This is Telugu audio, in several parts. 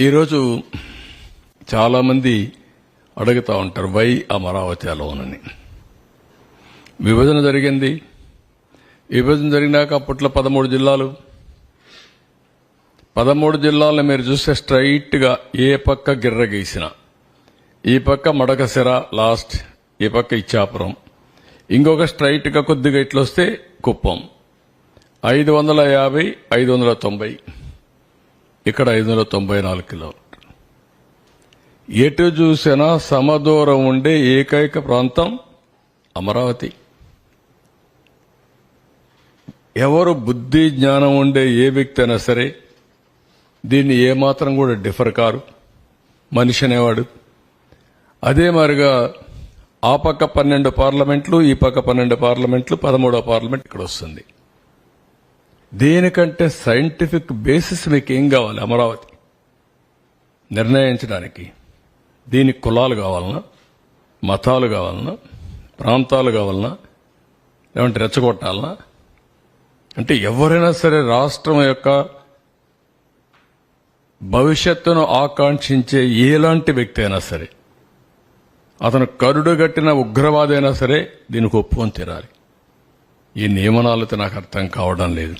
ఈరోజు చాలామంది అడుగుతూ ఉంటారు వై అమరావతి అలోనని విభజన జరిగింది. విభజన జరిగినాక అప్పట్లో పదమూడు జిల్లాలు. పదమూడు జిల్లాలను మీరు చూస్తే స్ట్రైట్గా ఏ పక్క గిర్ర గీసిన ఈ పక్క మడకసిర లాస్ట్ ఈ పక్క ఇచ్చాపురం. ఇంకొక స్ట్రైట్గా కొద్దిగా ఇట్లొస్తే కుప్పం. ఐదు వందల యాభై ఐదు వందల తొంభై. ఇక్కడ ఐదు వందల తొంభై నాలుగు కిలోమీటర్లు ఎటు చూసినా సమదూరం ఉండే ఏకైక ప్రాంతం అమరావతి. ఎవరు బుద్ధి జ్ఞానం ఉండే ఏ వ్యక్తి అయినా సరే దీన్ని ఏమాత్రం కూడా డిఫర్ కారు. మనిషి అనేవాడు. అదే మారిగా ఆ పక్క పన్నెండు పార్లమెంట్లు ఈ పక్క పన్నెండు పార్లమెంట్లు పదమూడో పార్లమెంట్ ఇక్కడ వస్తుంది దేనికంటే సైంటిఫిక్ బేసిస్ మీకు ఏం కావాలి అమరావతి? నిర్ణయించడానికి దీనికి కులాలు కావాలన్నా మతాలు కావాలన్నా ప్రాంతాలు కావాలన్నా లేదంటే రెచ్చగొట్టాలన్నా అంటే ఎవరైనా సరే రాష్ట్రం యొక్క భవిష్యత్తును ఆకాంక్షించే ఎలాంటి వ్యక్తి అయినా సరే అతను కరుడుగట్టిన ఉగ్రవాదైనా సరే దీనికి ఒప్పుకొని తీరాలి. ఈ నియమనాలతో నాకు అర్థం కావడం లేదు.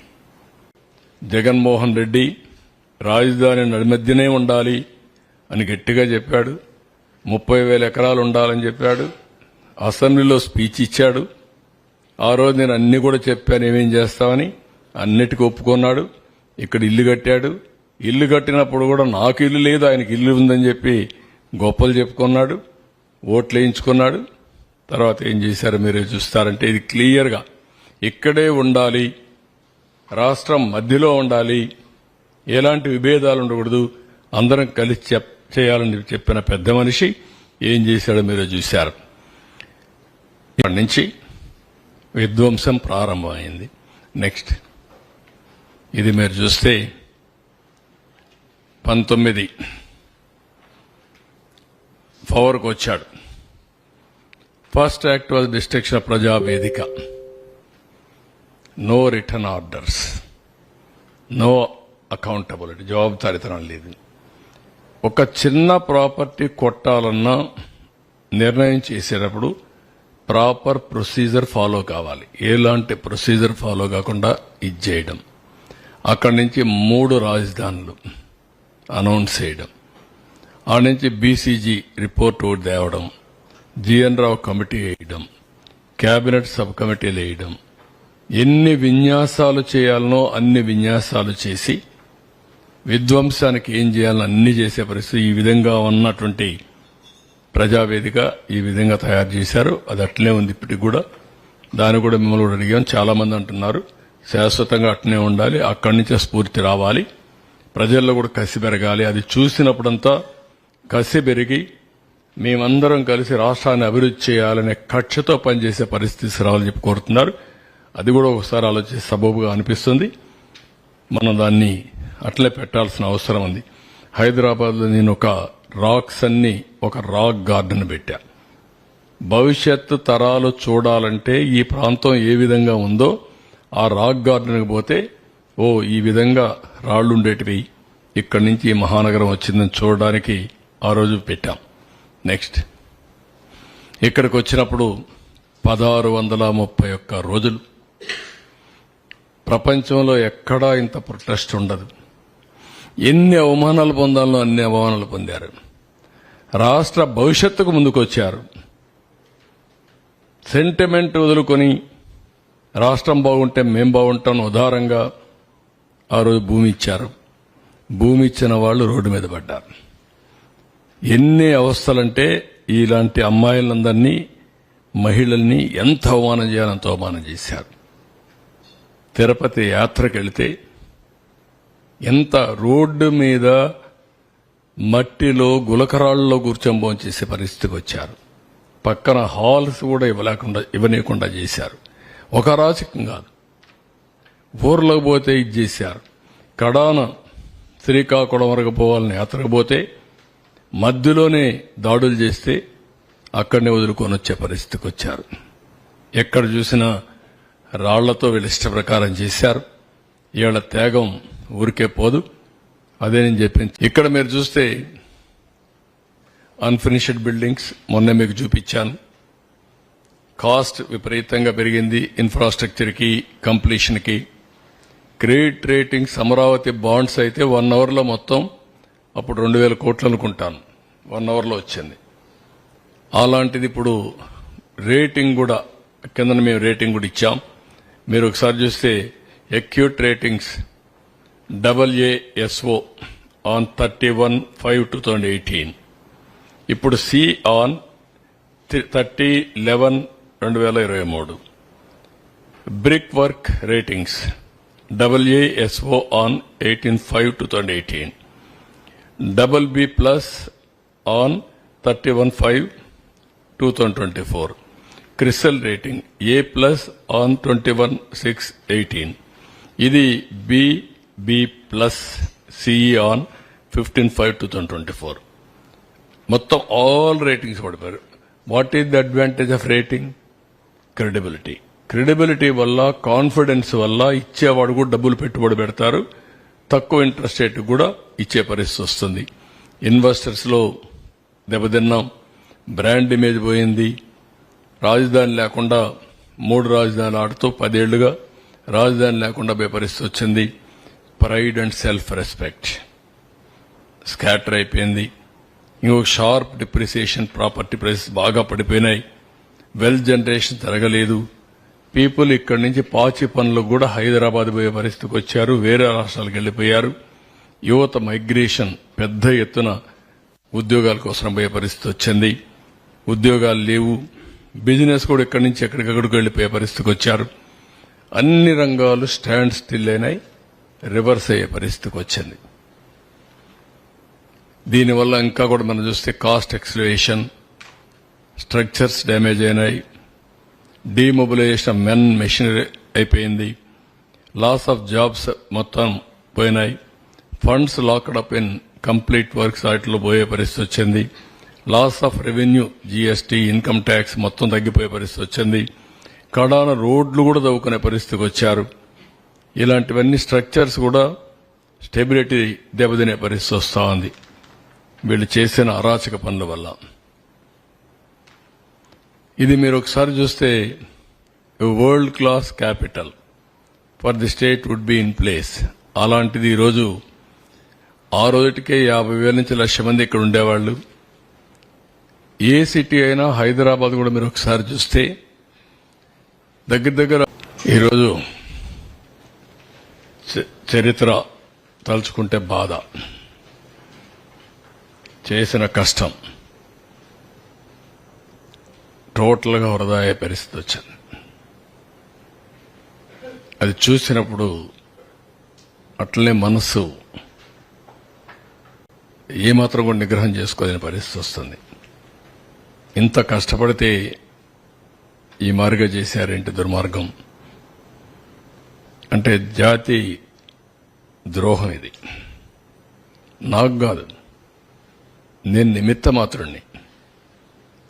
జగన్మోహన్ రెడ్డి రాజధాని నడిమధ్యనే ఉండాలి అని గట్టిగా చెప్పాడు. ముప్పై వేల ఎకరాలు ఉండాలని చెప్పాడు. అసెంబ్లీలో స్పీచ్ ఇచ్చాడు. ఆ రోజు నేను అన్ని కూడా చెప్పాను ఏమేం చేస్తామని. అన్నిటికీ ఒప్పుకున్నాడు. ఇక్కడ ఇల్లు కట్టాడు. ఇల్లు కట్టినప్పుడు కూడా నాకు ఇల్లు లేదు ఆయనకి ఇల్లు ఉందని చెప్పి గొప్పలు చెప్పుకున్నాడు. ఓట్లు వేయించుకున్నాడు. తర్వాత ఏం చేశారో మీరే చూస్తారంటే ఇది క్లియర్గా ఇక్కడే ఉండాలి రాష్ట్రం మధ్యలో ఉండాలి. ఎలాంటి విభేదాలు ఉండకూడదు అందరం కలిసి చెప్ చేయాలని చెప్పిన పెద్ద మనిషి ఏం చేశాడో మీరు చూశారు. ఇక్కడి నుంచి విధ్వంసం ప్రారంభమైంది. నెక్స్ట్. ఇది మీరు చూస్తే పంతొమ్మిది. పవర్కి వచ్చాడు first act was destruction Praja Vedika no return orders no accountability జవాబుదారితనం లేదు ఒక చిన్న ప్రాపర్టీ కొట్టాలన్నా నిర్ణయం చేసేటప్పుడు ప్రాపర్ ప్రొసీజర్ ఫాలో కావాలి ఎలాంటి ప్రొసీజర్ ఫాలో కాకుండా ఇది చేయడం అక్కడి నుంచి మూడు రాజధానులు అనౌన్స్ చేయడం ఆ నుంచి బీసీజీ రిపోర్ట్ తేవడం జిఎన్ రావు కమిటీ వేయడం కేబినెట్ సబ్ కమిటీలు వేయడం ఎన్ని విన్యాసాలు చేయాలనో అన్ని విన్యాసాలు చేసి విధ్వంసానికి ఏం చేయాలని అన్ని చేసే పరిస్థితి ఈ విధంగా ఉన్నటువంటి ప్రజావేదిక ఈ విధంగా తయారు చేశారు. అది అట్లనే ఉంది ఇప్పటికి కూడా. దాన్ని కూడా మిమ్మల్ని కూడా అడిగాం. చాలామంది అంటున్నారు. శాశ్వతంగా అట్నే ఉండాలి. అక్కడి నుంచే స్ఫూర్తి రావాలి. ప్రజల్లో కూడా కసి పెరగాలి. అది చూసినప్పుడంతా కసి పెరిగి మేమందరం కలిసి రాష్ట్రాన్ని అభివృద్ధి చేయాలనే కక్షతో పనిచేసే పరిస్థితి రావాలని చెప్పి కోరుతున్నారు. అది కూడా ఒకసారి ఆలోచించి సబబుగా అనిపిస్తుంది. మనం దాన్ని అట్లే పెట్టాల్సిన అవసరం ఉంది. హైదరాబాద్లో నేను ఒక రాక్స్ అన్ని ఒక రాక్ గార్డెన్ పెట్టా. భవిష్యత్తు తరాలు చూడాలంటే ఈ ప్రాంతం ఏ విధంగా ఉందో ఆ రాక్ గార్డెన్కి పోతే ఓ ఈ విధంగా రాళ్ళు ఉండేటివి. ఇక్కడి నుంచి ఈ మహానగరం వచ్చిందని చూడడానికి ఆ రోజు పెట్టాం. నెక్స్ట్. ఇక్కడికి వచ్చినప్పుడు పదహారు వందల ముప్పై ఒక్క రోజులు. ప్రపంచంలో ఎక్కడా ఇంత ప్రొటెస్ట్ ఉండదు. ఎన్ని అవమానాలు పొందాలో అన్ని అవమానాలు పొందారు. రాష్ట్ర భవిష్యత్తుకు ముందుకొచ్చారు. సెంటిమెంట్ వదులుకొని రాష్ట్రం బాగుంటే మేం బాగుంటాం ఉదారంగా ఆ రోజు భూమి ఇచ్చారు. భూమి ఇచ్చిన వాళ్ళు రోడ్డు మీద పడ్డారు. ఎన్ని అవస్థలంటే ఇలాంటి అమ్మాయిలందరినీ మహిళల్ని ఎంత అవమానం చేయాలంత అవమానం చేశారు. తిరుపతి యాత్రకెళితే ఎంత రోడ్డు మీద మట్టిలో గులకరాళ్ళలో కూర్చొని చేసే పరిస్థితికి వచ్చారు. పక్కన హాల్స్ కూడా ఇవ్వలేకుండా ఇవ్వనీయకుండా చేశారు. ఒక రాజకం కాదు. ఊర్లోకి పోతే ఇది చేశారు. కడాన శ్రీకాకుళం వరకు పోవాలని యాత్రకు పోతే మధ్యలోనే దాడులు చేస్తే అక్కడనే వదులుకొని వచ్చే పరిస్థితికి వచ్చారు. ఎక్కడ చూసినా రాళ్ళతో వీళ్ళు ప్రకారం చేశారు. వీళ్ళ త్యాగం ఊరికే పోదు. అదే నేను చెప్పింది. ఇక్కడ మీరు చూస్తే అన్ఫినిష్డ్ బిల్డింగ్స్ మొన్న మీకు చూపించాను. కాస్ట్ విపరీతంగా పెరిగింది ఇన్ఫ్రాస్ట్రక్చర్కి కంప్లీషన్కి క్రెడిట్ రేటింగ్స్ అమరావతి బాండ్స్ అయితే వన్ అవర్లో మొత్తం అప్పుడు రెండు వేల కోట్లు అనుకుంటాను. వన్ అవర్లో వచ్చింది. అలాంటిది ఇప్పుడు రేటింగ్ కూడా కింద మేము రేటింగ్ కూడా ఇచ్చాం. మీరు ఒకసారి చూస్తే Acuite ratings W A S O on thirty one five two thousand eighteen ఇప్పుడు సి ఆన్ థర్టీ లెవెన్ రెండు వేల ఇరవై మూడు brickwork ratings W A S O on eighteen five two thousand eighteen double B plus on thirty one five two thousand twenty four CRISIL rating A plus on twenty one six eighteen ఇది B B plus C E on fifteen five two thousand twenty four మొత్తం ఆల్ రేటింగ్స్ పడిపోయారు. What is the advantage of rating credibility credibility వల్ల కాన్ఫిడెన్స్ వల్ల ఇచ్చేవాడు కూడా డబ్బులు పెట్టుబడి పెడతారు. తక్కువ ఇంట్రెస్ట్ రేట్ కూడా ఇచ్చే పరిస్థితి వస్తుంది. ఇన్వెస్టర్స్లో దెబ్బతిన్నాం. బ్రాండ్ ఇమేజ్ పోయింది. రాజధాని లేకుండా మూడు రాజధానులు ఆడుతూ పదేళ్ళుగా రాజధాని లేకుండా పోయే పరిస్థితి వచ్చింది. Pride and self respect scatter అయిపోయింది. ఇంకొక షార్ప్ డిప్రిసియేషన్ ప్రాపర్టీ ప్రైసెస్ బాగా పడిపోయినాయి. వెల్త్ జనరేషన్ జరగలేదు. పీపుల్ ఇక్కడి నుంచి పాచి పనులు కూడా హైదరాబాద్ పోయే పరిస్థితికి వచ్చారు. వేరే రాష్ట్రాలకు వెళ్ళిపోయారు. యువత మైగ్రేషన్ పెద్ద ఎత్తున ఉద్యోగాల కోసం పోయే పరిస్థితి వచ్చింది. ఉద్యోగాలు లేవు. బిజినెస్ కూడా ఇక్కడి నుంచి ఎక్కడికక్కడికి వెళ్ళిపోయే పరిస్థితికి వచ్చారు. అన్ని రంగాలు స్టాండ్ స్టిల్ అయినాయి. రివర్స్ అయ్యే పరిస్థితికి వచ్చింది. దీనివల్ల ఇంకా కూడా మనం చూస్తే కాస్ట్ ఎక్స్లేషన్ స్ట్రక్చర్స్ డ్యామేజ్ అయినాయి. డీమొబిలైజేషన్ ఆఫ్ మెన్ మెషినరీ అయిపోయింది. లాస్ ఆఫ్ జాబ్స్ మొత్తం పోయినాయి. Funds locked up in complete works వాటిలో పోయే పరిస్థితి వచ్చింది. Loss of revenue GST income tax మొత్తం తగ్గిపోయే పరిస్థితి వచ్చింది. కడాన రోడ్లు కూడా తవ్వుకునే పరిస్థితికి వచ్చారు. ఇలాంటివన్నీ స్ట్రక్చర్స్ కూడా స్టెబిలిటీ దెబ్బతినే పరిస్థితి వస్తూ ఉంది. వీళ్ళు చేసిన అరాచక పనుల వల్ల. ఇది మీరు ఒకసారి చూస్తే world class capital for the state would be in place. అలాంటిది ఈరోజు ఆ రోజుకే యాభై వేల నుంచి లక్ష మంది ఇక్కడ ఉండేవాళ్ళు. ఏ సిటీ అయినా హైదరాబాద్ కూడా మీరు ఒకసారి చూస్తే దగ్గర దగ్గర ఈరోజు చ- చరిత్ర తలుచుకుంటే బాధ. చేసిన కష్టం. టోటల్గా వృధా అయ్యే పరిస్థితి వచ్చింది. అది చూసినప్పుడు అట్లనే మనస్సు ఏమాత్రం కూడా నిగ్రహం చేసుకోలేని పరిస్థితి వస్తుంది. ఇంత కష్టపడితే ఈ మార్గ చేశారేంటి దుర్మార్గం? అంటే జాతి ద్రోహం ఇది. నాకు కాదు. నేను నిమిత్త మాత్రుణ్ణి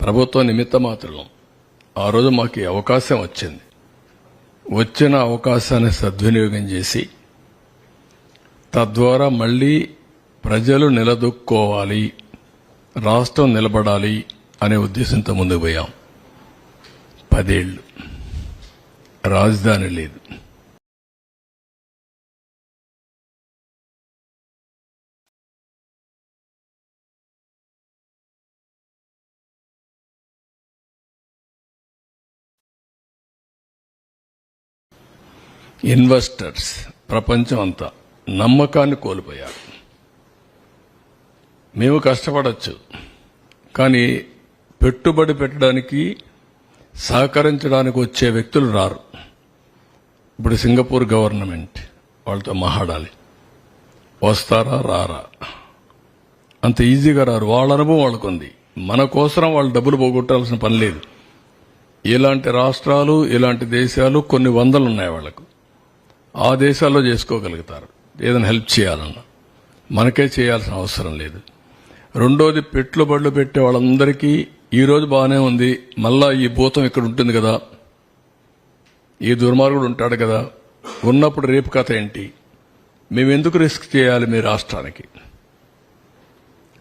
ప్రభుత్వం నిమిత్త మాత్రం ఆ రోజు మాకు అవకాశం వచ్చింది. వచ్చిన అవకాశాన్ని సద్వినియోగం చేసి తద్వారా మళ్ళీ ప్రజలు నిలదొక్కోవాలి రాష్ట్రం నిలబడాలి అనే ఉద్దేశంతో ముందుకు పోయాం. పదేళ్ళు. రాజధాని లేదు. ఇన్వెస్టర్స్ ప్రపంచం అంతా నమ్మకాన్ని కోల్పోయారు. మేము కష్టపడచ్చు కానీ పెట్టుబడి పెట్టడానికి సహకరించడానికి వచ్చే వ్యక్తులు రారు. ఇప్పుడు సింగపూర్ గవర్నమెంట్ వాళ్ళతో మహాడాలి వస్తారా? రారా? అంత ఈజీగా రారు. వాళ్ళ అనుభవం వాళ్ళకుంది. మన కోసం వాళ్ళు డబ్బులు పోగొట్టాల్సిన పని లేదు. ఇలాంటి రాష్ట్రాలు ఇలాంటి దేశాలు కొన్ని వందలు ఉన్నాయి వాళ్ళకు. ఆ దేశాల్లో చేసుకోగలుగుతారు. ఏదైనా హెల్ప్ చేయాలన్నా. మనకే చేయాల్సిన అవసరం లేదు. రెండోది పెట్టుబడులు పెట్టే వాళ్ళందరికీ ఈరోజు బాగానే ఉంది. మళ్ళా ఈ భూతం ఇక్కడ ఉంటుంది కదా. ఈ దుర్మార్గుడు ఉంటాడు కదా. ఉన్నప్పుడు రేపు కథ ఏంటి? మేము ఎందుకు రిస్క్ చేయాలి మీ రాష్ట్రానికి?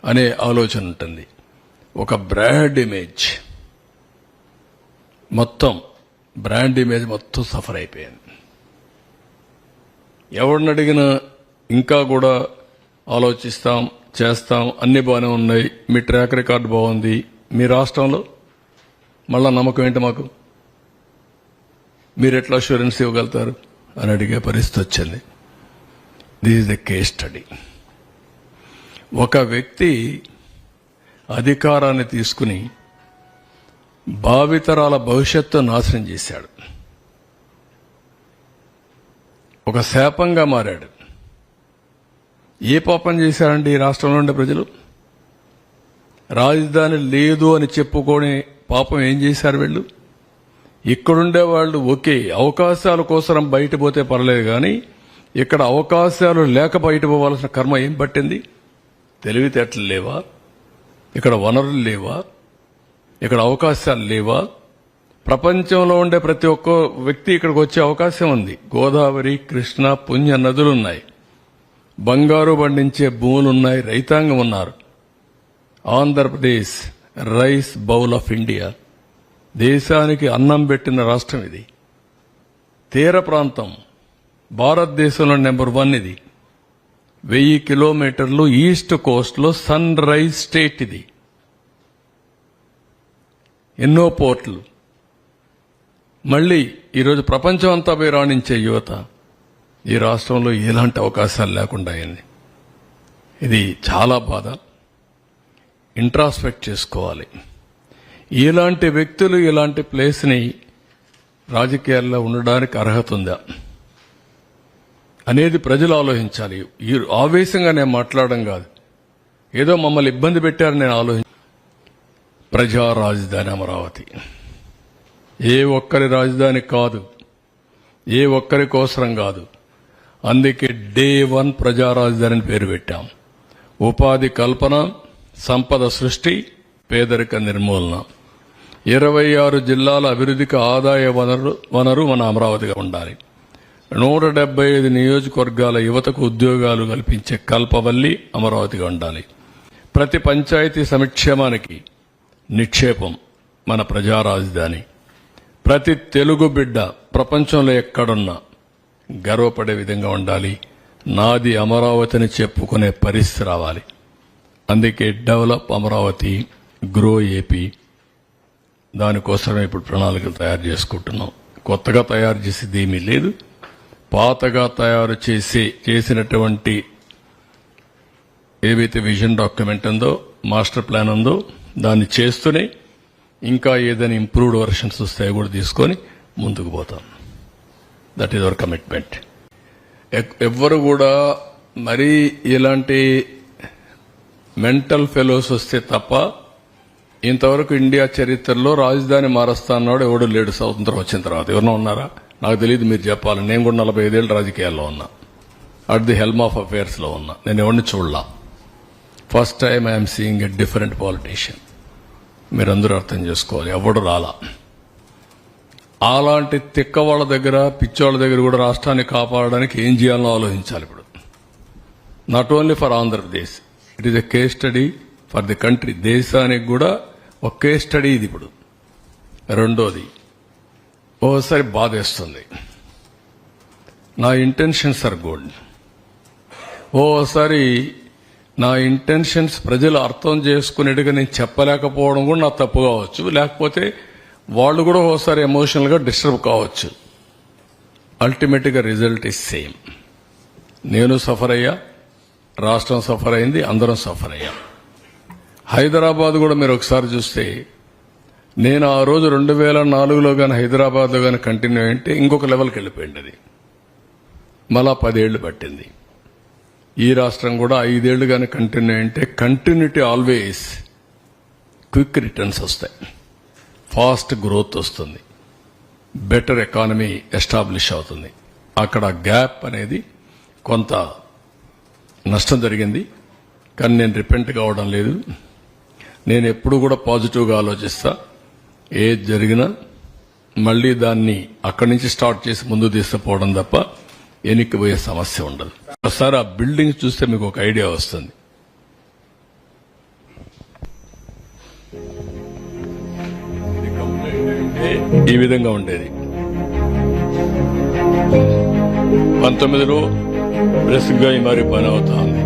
అనే ఆలోచన ఉంటుంది. ఒక బ్రాండ్ ఇమేజ్. మొత్తం బ్రాండ్ ఇమేజ్ మొత్తం సఫర్ అయిపోయింది. ఎవరిని అడిగినా ఇంకా కూడా ఆలోచిస్తాం చేస్తాం. అన్ని బాగానే ఉన్నాయి. మీ ట్రాక్ రికార్డ్ బాగుంది. మీ రాష్ట్రంలో మళ్ళా నమ్మకం ఏంటి మాకు? మీరు ఎట్లా అష్యూరెన్స్ ఇవ్వగలుగుతారు? అని అడిగే పరిస్థితి వచ్చింది. This is the case study ఒక వ్యక్తి అధికారాన్ని తీసుకుని భావితరాల భవిష్యత్తు నాశనం చేశాడు. ఒక శాపంగా మారాడు. ఏ పాపం చేశారండి ఈ రాష్ట్రంలో ఉండే ప్రజలు? రాజధాని లేదు అని చెప్పుకొని పాపం ఏం చేశారు వీళ్ళు? ఇక్కడుండే వాళ్ళు ఓకే అవకాశాల కోసం బయట పోతే పర్లేదు కానీ ఇక్కడ అవకాశాలు లేక బయట పోవాల్సిన కర్మ ఏం పట్టింది? తెలివితేటలు లేవా? ఇక్కడ వనరులు లేవా? ఇక్కడ అవకాశాలు లేవా? ప్రపంచంలో ఉండే ప్రతి ఒక్క వ్యక్తి ఇక్కడికి వచ్చే అవకాశం ఉంది. గోదావరి కృష్ణ పుణ్య నదులున్నాయి. బంగారు పండించే భూములున్నాయి రైతాంగం ఉన్నారు. Andhra Pradesh rice bowl of India దేశానికి అన్నం పెట్టిన రాష్ట్రం ఇది. తీర ప్రాంతం భారతదేశంలో నెంబర్ వన్ ఇది. వెయ్యి కిలోమీటర్లు ఈస్ట్ కోస్ట్లో సన్ రైజ్ స్టేట్ ఇది. ఎన్నో పోర్ట్లు. మళ్ళీ ఈరోజు ప్రపంచం అంతా పోయి రాణించే యువత ఈ రాష్ట్రంలో ఎలాంటి అవకాశాలు లేకుండా అయింది. ఇది చాలా బాధ. ఇంట్రాస్పెక్ట్ చేసుకోవాలి. ఇలాంటి వ్యక్తులు ఇలాంటి ప్లేస్ని రాజకీయాల్లో ఉండడానికి అర్హత ఉందా? అనేది ప్రజలు ఆలోచించాలి. ఈ ఆవేశంగా నేను మాట్లాడడం కాదు. ఏదో మమ్మల్ని ఇబ్బంది పెట్టారని నేను ఆలోచించ ప్రజా రాజధాని అమరావతి. ఏ ఒక్కరి రాజధాని కాదు. ఏ ఒక్కరి కోసరం కాదు. అందుకే డే వన్ ప్రజా రాజధాని అని పేరు పెట్టాం. ఉపాధి కల్పన సంపద సృష్టి పేదరిక నిర్మూలన. ఇరవై ఆరు జిల్లాల అభివృద్ధికి ఆదాయ వనరు వనరు మన అమరావతిగా ఉండాలి. నూట డెబ్బై ఐదు నియోజకవర్గాల యువతకు ఉద్యోగాలు కల్పించే కల్పవల్లి అమరావతిగా ఉండాలి. ప్రతి పంచాయతీ సంక్షేమానికి నిక్షేపం మన ప్రజా రాజధాని. ప్రతి తెలుగు బిడ్డ ప్రపంచంలో ఎక్కడున్నా గర్వపడే విధంగా ఉండాలి. నాది అమరావతిని చెప్పుకునే పరిస్థితి రావాలి. అందుకే డెవలప్ అమరావతి గ్రో ఏపీ దానికోసమే ఇప్పుడు ప్రణాళికలు తయారు చేసుకుంటున్నాం. కొత్తగా తయారు చేసేది ఏమీ లేదు. పాతగా తయారు చేసి చేసినటువంటి ఏవైతే విజన్ డాక్యుమెంట్ ఉందో మాస్టర్ ప్లాన్ ఉందో దాన్ని చేస్తూనే ఇంకా ఏదైనా ఇంప్రూవ్డ్ వర్షన్స్ వస్తాయో కూడా తీసుకొని ముందుకు పోతాం. దట్ ఈజ్ అవర్ కమిట్మెంట్ ఎవ్వరు కూడా మరీ ఇలాంటి మెంటల్ ఫెలోస్ వస్తే తప్ప ఇంతవరకు ఇండియా చరిత్రలో రాజధాని మారుస్తా అన్నాడు ఎవడు లేడు స్వతంత్రం వచ్చిన తర్వాత. ఎవరన్నా ఉన్నారా? నాకు తెలియదు మీరు చెప్పాలి. నేను కూడా నలభై ఐదేళ్ళు రాజకీయాల్లో ఉన్నా. అట్ ది హెల్మ్ ఆఫ్ అఫేర్స్లో ఉన్నా. నేను ఎవరిని చూడలా. First time I'm seeing a different politician మీరందరూ అర్థం చేసుకోవాలి. ఎవడు రాలా? అలాంటి తిక్క వాళ్ళ దగ్గర పిచ్చోళ్ళ దగ్గర కూడా రాష్ట్రాన్ని కాపాడడానికి ఏం చేయాలో ఆలోచించాలి ఇప్పుడు. Not only for Andhra Pradesh it is a case study for the country దేశానికి కూడా ఒక కేస్ స్టడీ ఇది ఇప్పుడు. రెండోది ఓసారి బాధేస్తుంది నా ఇంటెన్షన్స్ ఆర్ గుడ్ ఓసారి నా ఇంటెన్షన్స్ ప్రజలు అర్థం చేసుకునేట్టుగా నేను చెప్పలేకపోవడం కూడా నా తప్పు కావచ్చు. లేకపోతే వాళ్ళు కూడా ఓసారి ఎమోషనల్గా డిస్టర్బ్ కావచ్చు. అల్టిమేట్గా రిజల్ట్ ఇస్ సేమ్ నేను సఫర్ అయ్యా. రాష్ట్రం సఫర్ అయింది అందరం సఫర్ అయ్యాం. హైదరాబాద్ కూడా మీరు ఒకసారి చూస్తే నేను ఆ రోజు రెండు వేల నాలుగులో కానీ హైదరాబాద్లో కానీ కంటిన్యూ అయింటే ఇంకొక లెవెల్కి వెళ్ళిపోయింది అది. మళ్ళా పదేళ్ళు పట్టింది. ఈ రాష్ట్రం కూడా ఐదేళ్ళు కానీ కంటిన్యూ అయింటే కంటిన్యూటీ ఆల్వేస్ క్విక్ రిటర్న్స్ వస్తాయి. ఫాస్ట్ గ్రోత్ వస్తుంది. బెటర్ ఎకానమీ ఎస్టాబ్లిష్ అవుతుంది. అక్కడ గ్యాప్ అనేది కొంత నష్టం జరిగింది. కానీ నేను రిపెంట్ కావడం లేదు. నేను ఎప్పుడు కూడా పాజిటివ్గా ఆలోచిస్తా. ఏది జరిగినా మళ్ళీ దాన్ని అక్కడి నుంచి స్టార్ట్ చేసి ముందు తీసుకుపోవడం తప్ప ఎనిక్కిపోయే సమస్య ఉండదు. ఒకసారి ఆ బిల్డింగ్ చూస్తే మీకు ఒక ఐడియా వస్తుంది. ఈ విధంగా ఉండేది. పంతొమ్మిదిలో బ్రెస్గా మరి పని అవుతా ఉంది